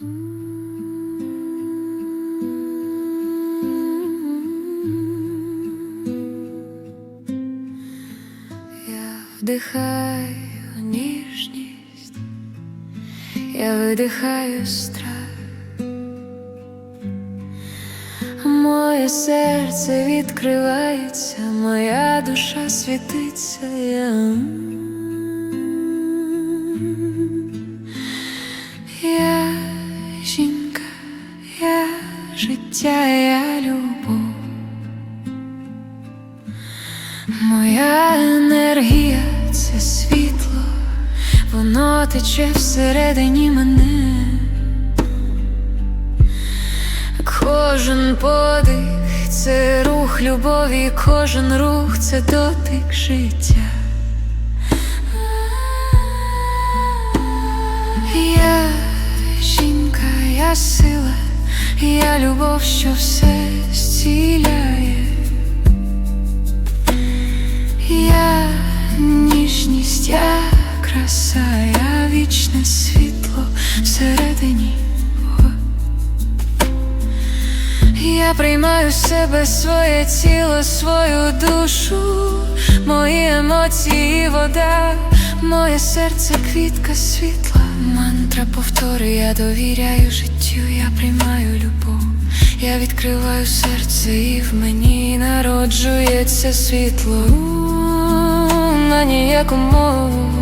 Я вдихаю ніжність, я видихаю страх. Моє серце відкривається, моя душа світиться. Я, життя, я любов. Моя енергія це світло, воно тече всередині мене. Кожен подих це рух любові, кожен рух це дотик життя. Я жінка, я сила, я любов, що все зціляє. Я ніжність, я краса, я вічне світло всередині. Я приймаю себе своє тіло, свою душу, мої емоції, вода, моє серце, квітка світла, мантра повтори, я довіряю життю, я приймаю любов, я відкриваю серце, і в мені народжується світло на ніяку мову.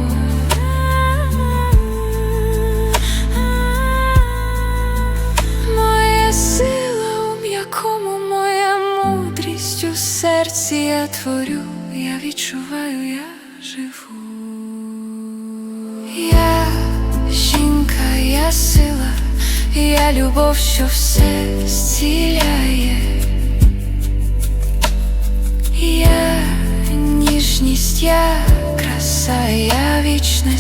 Моя сила у моя мудрість серці я творю, я відчуваю, я живу. Я жінка, я сила, я любов, що все зціляє. Я ніжність, я краса, я вічне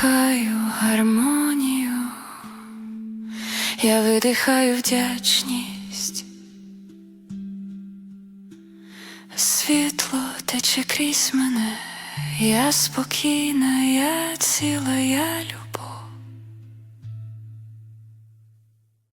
вдихаю гармонію, я видихаю вдячність. Світло тече крізь мене, я спокійна, я ціла, я любов.